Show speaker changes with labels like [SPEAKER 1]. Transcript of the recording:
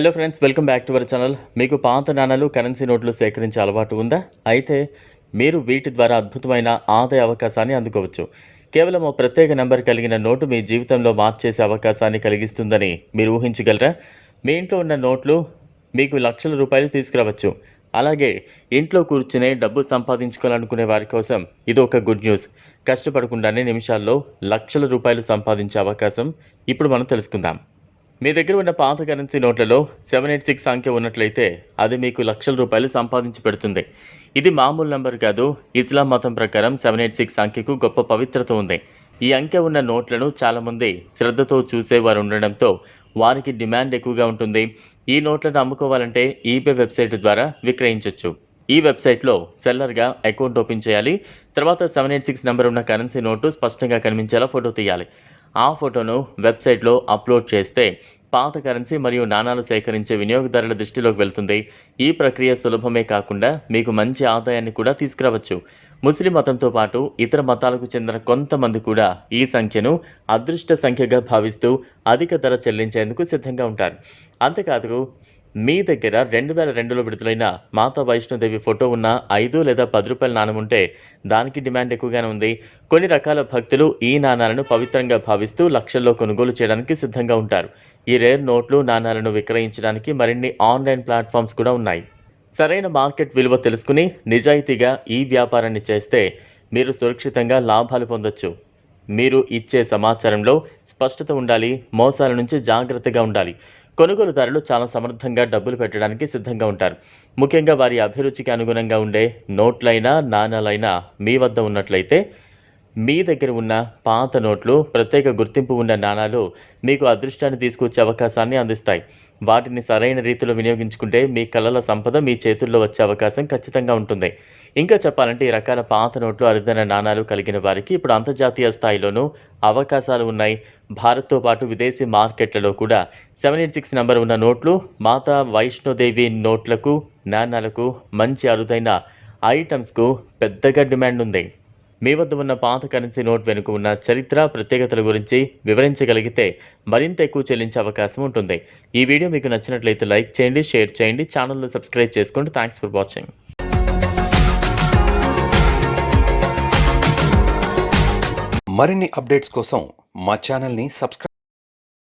[SPEAKER 1] Hello friends welcome back to our channel మీకు పాత నాణాలు కరెన్సీ నోట్లు సేకరించే అలవాటు ఉందా? అయితే మీరు వీటి ద్వారా అద్భుతమైన ఆదాయ అవకాశాన్ని అందుకోవచ్చు. కేవలం ఓ ప్రత్యేక నెంబర్ కలిగిన నోటు మీ జీవితంలో మార్చేసే అవకాశాన్ని కలిగిస్తుందని మీరు ఊహించగలరా? మీ ఇంట్లో ఉన్న నోట్లు మీకు లక్షల రూపాయలు తీసుకురావచ్చు. అలాగే ఇంట్లో కూర్చునే డబ్బు సంపాదించుకోవాలనుకునే వారి కోసం ఇది ఒక గుడ్ న్యూస్ కష్టపడకుండానే నిమిషాల్లో లక్షల రూపాయలు సంపాదించే అవకాశం ఇప్పుడు మనం తెలుసుకుందాం. మీ దగ్గర ఉన్న పాత కరెన్సీ నోట్లలో సెవెన్ ఎయిట్ సిక్స్ సంఖ్య ఉన్నట్లయితే అది మీకు లక్షల రూపాయలు సంపాదించి పెడుతుంది. ఇది మామూలు నెంబర్ కాదు. ఇస్లాం మతం ప్రకారం సెవెన్ ఎయిట్ సిక్స్ సంఖ్యకు గొప్ప పవిత్రత ఉంది. ఈ అంకె ఉన్న నోట్లను చాలామంది శ్రద్ధతో చూసేవారు ఉండడంతో వారికి డిమాండ్ ఎక్కువగా ఉంటుంది. ఈ నోట్లను అమ్ముకోవాలంటే ఈబే వెబ్సైట్ ద్వారా విక్రయించవచ్చు ఈ వెబ్సైట్లో సెల్లర్గా అకౌంట్ ఓపెన్ చేయాలి. తర్వాత సెవెన్ ఎయిట్ సిక్స్ నెంబర్ ఉన్న కరెన్సీ నోటు స్పష్టంగా కనిపించేలా ఫోటో తీయాలి. ఆ ఫోటోను వెబ్సైట్లో అప్లోడ్ చేస్తే పాత కరెన్సీ మరియు నాణాలు సేకరించే వినియోగదారుల దృష్టిలోకి వెళ్తుంది. ఈ ప్రక్రియ సులభమే కాకుండా మీకు మంచి ఆదాయాన్ని కూడా తీసుకురావచ్చు. ముస్లిం మతంతో పాటు ఇతర మతాలకు చెందిన కొంతమంది కూడా ఈ సంఖ్యను అదృష్ట సంఖ్యగా భావిస్తూ అధిక ధర చెల్లించేందుకు సిద్ధంగా ఉంటారు. అంతేకాదు మీ దగ్గర రెండు వేల రెండులో విడుదలైన మాతా వైష్ణోదేవి ఫోటో ఉన్న ఐదు లేదా పది రూపాయల నాణం ఉంటే దానికి డిమాండ్ ఎక్కువగానే ఉంది. కొన్ని రకాల భక్తులు ఈ నాణాలను పవిత్రంగా భావిస్తూ లక్షల్లో కొనుగోలు చేయడానికి సిద్ధంగా ఉంటారు. ఈ రేర్ నోట్లు నాణాలను విక్రయించడానికి మరిన్ని ఆన్లైన్ ప్లాట్ఫామ్స్ కూడా ఉన్నాయి. సరైన మార్కెట్ విలువ తెలుసుకుని నిజాయితీగా ఈ వ్యాపారాన్ని చేస్తే మీరు సురక్షితంగా లాభాలు పొందొచ్చు. మీరు ఇచ్చే సమాచారంలో స్పష్టత ఉండాలి మోసాల నుంచి జాగ్రత్తగా ఉండాలి. కొనుగోలుదారులు చాలా సమర్థంగా డబ్బులు పెట్టడానికి సిద్ధంగా ఉంటారు. ముఖ్యంగా వారి అభిరుచికి అనుగుణంగా ఉండే నోట్లైనా నాణాలైనా మీ వద్ద ఉన్నట్లయితే మీ దగ్గర ఉన్న పాత నోట్లు ప్రత్యేక గుర్తింపు ఉన్న నాణాలు మీకు అదృష్టాన్ని తీసుకొచ్చే అవకాశాన్ని అందిస్తాయి. వాటిని సరైన రీతిలో వినియోగించుకుంటే మీ కళల సంపద మీ చేతుల్లో వచ్చే అవకాశం ఖచ్చితంగా ఉంటుంది. ఇంకా చెప్పాలంటే ఈ రకాల పాత నోట్లు అరుదైన నాణాలు కలిగిన వారికి ఇప్పుడు అంతర్జాతీయ స్థాయిలోనూ అవకాశాలు ఉన్నాయి. భారత్తో పాటు విదేశీ మార్కెట్లలో కూడా సెవెన్ ఎయిట్ సిక్స్ నెంబర్ ఉన్న నోట్లు మాతా వైష్ణోదేవి నోట్లకు నాణాలకు మంచి అరుదైన ఐటమ్స్కు పెద్దగా డిమాండ్ ఉంది. మీ వద్ద ఉన్న పాత కరెన్సీ నోట్ వెనుక ఉన్న చరిత్ర ప్రత్యేకతల గురించి వివరించగలిగితే మరింత ఎక్కువ చెల్లించే అవకాశం ఉంటుంది. ఈ వీడియో మీకు నచ్చినట్లయితే లైక్ చేయండి షేర్ చేయండి ఛానల్ను సబ్స్క్రైబ్ చేసుకోండి. థ్యాంక్స్ ఫర్ వాచింగ్
[SPEAKER 2] మరిన్ని అప్డేట్స్ కోసం మా ఛానల్ని సబ్స్క్రైబ్